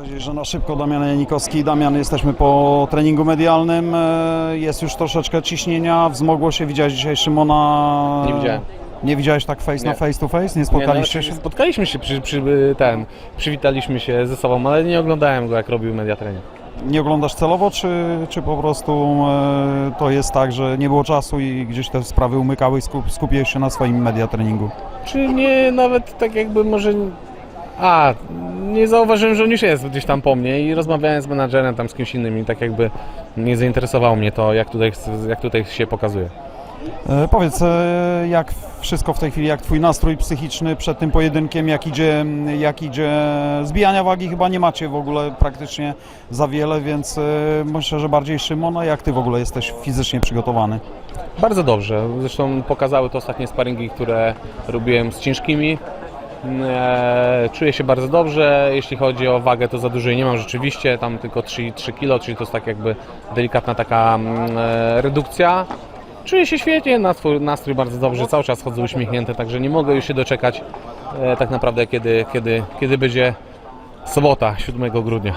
powiedzieć, że na szybko Damian Janikowski. Damian, jesteśmy po treningu medialnym. e, Jest już troszeczkę ciśnienia. Wzmogło się. Widziałeś dzisiaj Szymona? Nie widziałem. Nie widziałeś tak face na Nie. face to face? Nie Nie, spotkaliście no, się? Spotkaliśmy się, przy, przy, ten, przywitaliśmy się ze sobą, ale nie oglądałem go jak robił media trening. Nie oglądasz celowo, czy, czy po prostu e, to jest tak, że nie było czasu i gdzieś te sprawy umykały i skup, skupiłeś się na swoim media treningu? Czy nie nawet tak jakby może... A, nie zauważyłem, że on już jest gdzieś tam po mnie i rozmawiałem z menadżerem tam z kimś innym i tak jakby nie zainteresowało mnie to, jak tutaj, jak tutaj się pokazuje. E, Powiedz, e, jak wszystko w tej chwili, jak twój nastrój psychiczny przed tym pojedynkiem, jak idzie, jak idzie zbijania wagi, chyba nie macie w ogóle praktycznie za wiele, więc e, myślę, że bardziej Szymona, jak ty w ogóle jesteś fizycznie przygotowany? Bardzo dobrze. Zresztą pokazały to ostatnie sparingi, które robiłem z ciężkimi. E, Czuję się bardzo dobrze. Jeśli chodzi o wagę, to za dużo jej nie mam rzeczywiście. Tam tylko 3, 3 kg, czyli to jest tak jakby delikatna taka mm, e, redukcja. Czuję się świetnie, nastrój, nastrój bardzo dobrze, cały czas chodzę uśmiechnięty, także nie mogę już się doczekać e, tak naprawdę, kiedy, kiedy, kiedy będzie sobota, 7 grudnia.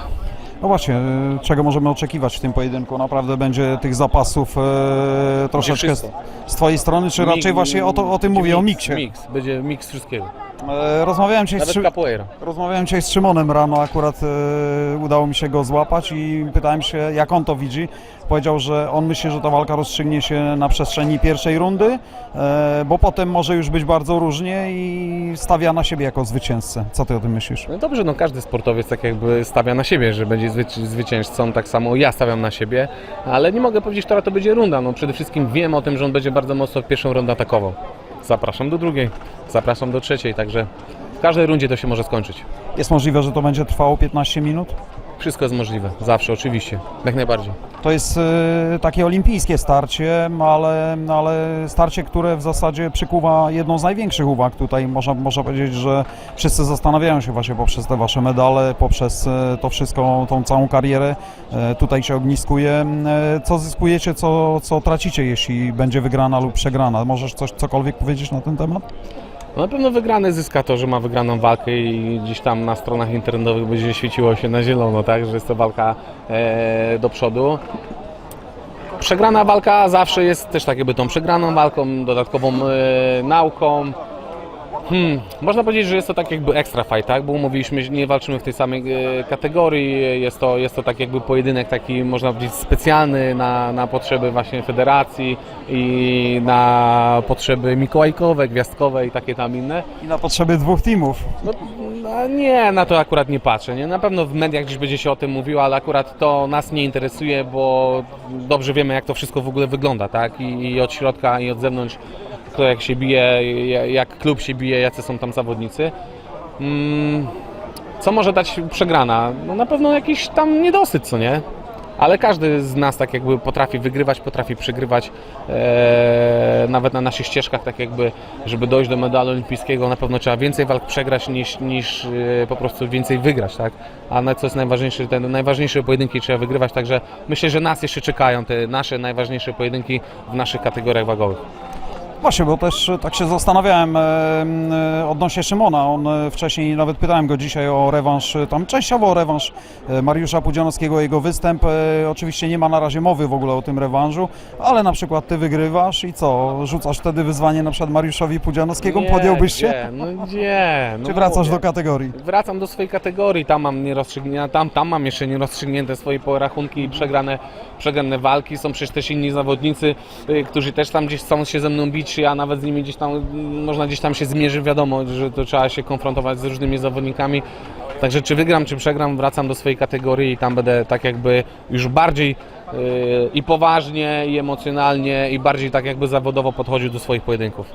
No właśnie, e, czego możemy oczekiwać w tym pojedynku? Naprawdę będzie tych zapasów e, troszeczkę z, twojej strony, czy raczej Mik- właśnie o, to, o tym mówię, o mix, miksie? Mix, będzie miks wszystkiego. E, rozmawiałem dzisiaj z Nawet Szy- capoeira. Rozmawiałem dzisiaj z Szymonem rano, akurat e, udało mi się go złapać i pytałem się, jak on to widzi. Powiedział, że on myśli, że ta walka rozstrzygnie się na przestrzeni pierwszej rundy, e, bo potem może już być bardzo różnie i stawia na siebie jako zwycięzcę. Co ty o tym myślisz? No dobrze, no każdy sportowiec tak jakby stawia na siebie, że będzie zwyci- zwycięzcą, tak samo ja stawiam na siebie, ale nie mogę powiedzieć, która to będzie runda. No przede wszystkim wiem o tym, że on będzie bardzo mocno w pierwszą rundę atakował. Zapraszam do drugiej, zapraszam do trzeciej, także w każdej rundzie to się może skończyć. Jest możliwe, że to będzie trwało 15 minut? Wszystko jest możliwe, zawsze, oczywiście, jak najbardziej. To jest e, takie olimpijskie starcie, ale, ale starcie, które w zasadzie przykuwa jedną z największych uwag tutaj. Można, można powiedzieć, że wszyscy zastanawiają się właśnie poprzez te wasze medale, poprzez e, to wszystko, tą całą karierę. E, tutaj się ogniskuje. Co zyskujecie, co, co tracicie, jeśli będzie wygrana lub przegrana? Możesz coś, cokolwiek powiedzieć na ten temat? Na pewno wygrany zyska to, że ma wygraną walkę i gdzieś tam na stronach internetowych będzie świeciło się na zielono, tak, że jest to walka e, do przodu. Przegrana walka zawsze jest też tak jakby tą przegraną walką, dodatkową e, nauką. Hmm, można powiedzieć, że jest to tak jakby extra fight, tak? Bo umówiliśmy, że nie walczymy w tej samej e, kategorii. Jest to, jest to tak jakby pojedynek taki, można powiedzieć, specjalny na, na potrzeby właśnie federacji i na potrzeby mikołajkowe, gwiazdkowe i takie tam inne. I na potrzeby dwóch teamów. No, no nie, na to akurat nie patrzę. Nie? Na pewno w mediach gdzieś będzie się o tym mówiło, ale akurat to nas nie interesuje, bo dobrze wiemy, jak to wszystko w ogóle wygląda, tak? I, i od środka, i od zewnątrz, kto jak się bije, ja- jak klub się bije, jacy są tam zawodnicy. Mm, co może dać przegrana? No na pewno jakiś tam niedosyt, co nie? Ale każdy z nas tak jakby potrafi wygrywać, potrafi przegrywać e, nawet na naszych ścieżkach, tak jakby, żeby dojść do medalu olimpijskiego, na pewno trzeba więcej walk przegrać niż, niż e, po prostu więcej wygrać, tak? A na co jest najważniejsze, te najważniejsze pojedynki trzeba wygrywać, także myślę, że nas jeszcze czekają te nasze najważniejsze pojedynki w naszych kategoriach wagowych. Właśnie, bo też e, tak się zastanawiałem e, e, odnośnie Szymona. On wcześniej, nawet pytałem go dzisiaj o rewanż, tam częściowo o rewanż Mariusza Pudzianowskiego, jego występ. Oczywiście nie ma na razie mowy w ogóle o tym rewanżu, ale na przykład ty wygrywasz i co? Rzucasz wtedy wyzwanie na przykład Mariuszowi Pudzianowskiemu? Podjąłbyś się? Nie, no nie. No Czy wracasz mówię. do kategorii? Wracam do swojej kategorii, tam mam nierozstrzygnięte, tam, tam mam jeszcze nierozstrzygnięte swoje porachunki i przegrane, przegrane walki. Są przecież też inni zawodnicy, y, którzy też tam gdzieś chcą się ze mną bić, a nawet z nimi gdzieś tam, można gdzieś tam się zmierzyć, wiadomo, że to trzeba się konfrontować z różnymi zawodnikami. Także czy wygram, czy przegram, wracam do swojej kategorii i tam będę tak jakby już bardziej y, i poważnie, i emocjonalnie, i bardziej tak jakby zawodowo podchodził do swoich pojedynków.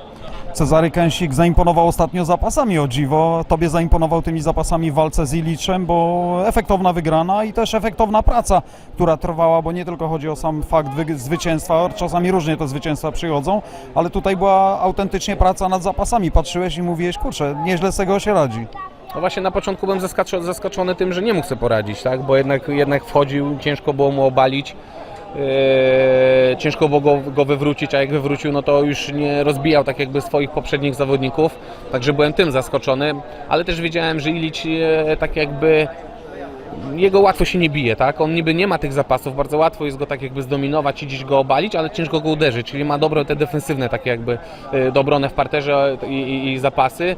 Cezary Kęsik zaimponował ostatnio zapasami o dziwo. Tobie zaimponował tymi zapasami w walce z Iliczem, bo efektowna wygrana i też efektowna praca, która trwała, bo nie tylko chodzi o sam fakt zwycięstwa, czasami różnie te zwycięstwa przychodzą, ale tutaj była autentycznie praca nad zapasami. Patrzyłeś i mówiłeś, kurczę, nieźle z tego się radzi. No właśnie na początku byłem zaskaczo- zaskoczony tym, że nie mógł sobie poradzić, tak? bo jednak, jednak wchodził, ciężko było mu obalić, ciężko było go, go wywrócić, a jak wywrócił, no to już nie rozbijał tak jakby swoich poprzednich zawodników, także byłem tym zaskoczony, ale też wiedziałem, że Ilić e, tak jakby jego łatwo się nie bije, tak? On niby nie ma tych zapasów, bardzo łatwo jest go tak jakby zdominować i gdzieś go obalić, ale ciężko go uderzyć, czyli ma dobre te defensywne takie jakby y, do obronę w parterze i, i, i zapasy.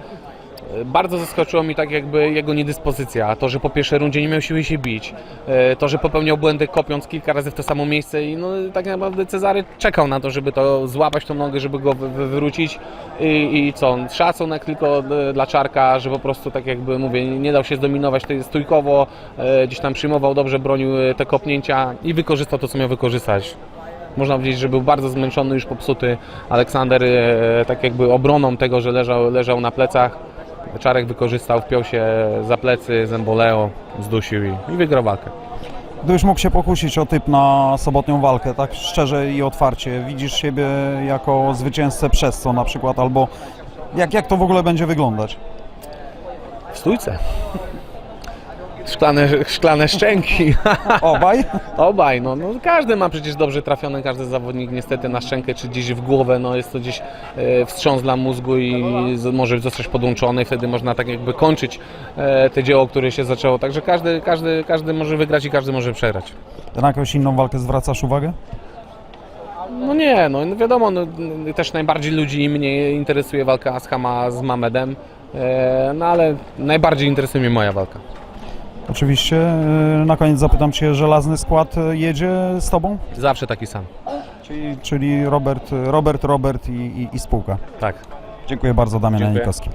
Bardzo zaskoczyło mi tak jakby jego niedyspozycja, to, że po pierwszej rundzie nie miał siły się bić, e, to, że popełniał błędy kopiąc kilka razy w to samo miejsce i no, tak naprawdę Cezary czekał na to, żeby to złapać tą nogę, żeby go wy- wy- wywrócić i, i co, szacunek tylko e, dla Czarka, że po prostu tak jakby mówię, nie dał się zdominować tutaj stójkowo, e, gdzieś tam przyjmował dobrze, bronił te kopnięcia i wykorzystał to, co miał wykorzystać. Można powiedzieć, że był bardzo zmęczony, już popsuty Aleksander, tak jakby obroną tego, że leżał, leżał na plecach. Czarek wykorzystał, wpiął się za plecy, zemboleo, zdusił i, i wygrał walkę. Gdybyś mógł się pokusić o typ na sobotnią walkę, tak szczerze i otwarcie, widzisz siebie jako zwycięzcę przez co na przykład, albo jak, jak to w ogóle będzie wyglądać? W stójce. Szklane, szklane szczęki. Obaj? Obaj, no, no każdy ma przecież dobrze trafiony, każdy zawodnik niestety na szczękę czy gdzieś w głowę, no jest to gdzieś e, wstrząs dla mózgu i z, może zostać podłączony, wtedy można tak jakby kończyć e, te dzieło, które się zaczęło, także każdy, każdy, każdy może wygrać i każdy może przegrać. Na jakąś inną walkę zwracasz uwagę? No nie, no no wiadomo, no, też najbardziej ludzi i mnie interesuje walka Ashama z Mamedem, e, no ale najbardziej interesuje mnie moja walka. Oczywiście. Yy, Na koniec zapytam Cię, żelazny skład yy, jedzie z Tobą? Zawsze taki sam. Czyli, czyli Robert, Robert, Robert i, i, i spółka. Tak. Dziękuję bardzo, Damian Dziękuję. Janikowski.